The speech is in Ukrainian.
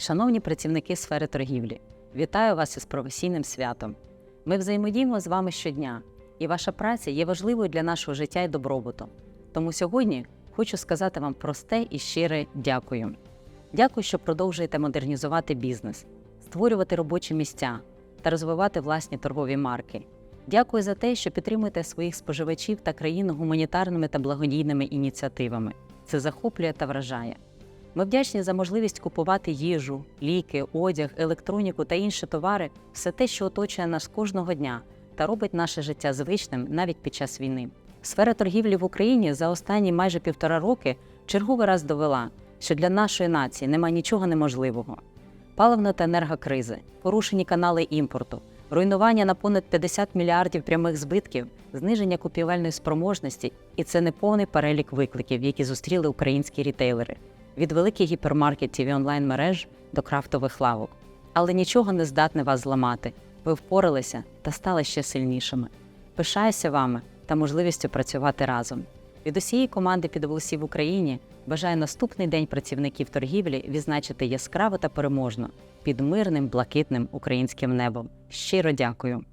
Шановні працівники сфери торгівлі, вітаю вас із професійним святом. Ми взаємодіємо з вами щодня, і ваша праця є важливою для нашого життя і добробуту. Тому сьогодні хочу сказати вам просте і щире дякую. Дякую, що продовжуєте модернізувати бізнес, створювати робочі місця та розвивати власні торгові марки. Дякую за те, що підтримуєте своїх споживачів та країну гуманітарними та благодійними ініціативами. Це захоплює та вражає. Ми вдячні за можливість купувати їжу, ліки, одяг, електроніку та інші товари все те, що оточує нас кожного дня та робить наше життя звичним навіть під час війни. Сфера торгівлі в Україні за останні майже півтора роки черговий раз довела, що для нашої нації немає нічого неможливого. Паливна та енергокризи, порушені канали імпорту, руйнування на понад 50 мільярдів прямих збитків, зниження купівельної спроможності і це не повний перелік викликів, які зустріли українські рітейлери від великих гіпермаркетів і онлайн-мереж до крафтових лавок. Але нічого не здатне вас зламати. Ви впоралися та стали ще сильнішими. Пишаюся вами та можливістю працювати разом. Від усієї команди підволосів в Україні бажаю наступний день працівників торгівлі відзначити яскраво та переможно під мирним блакитним українським небом. Щиро дякую.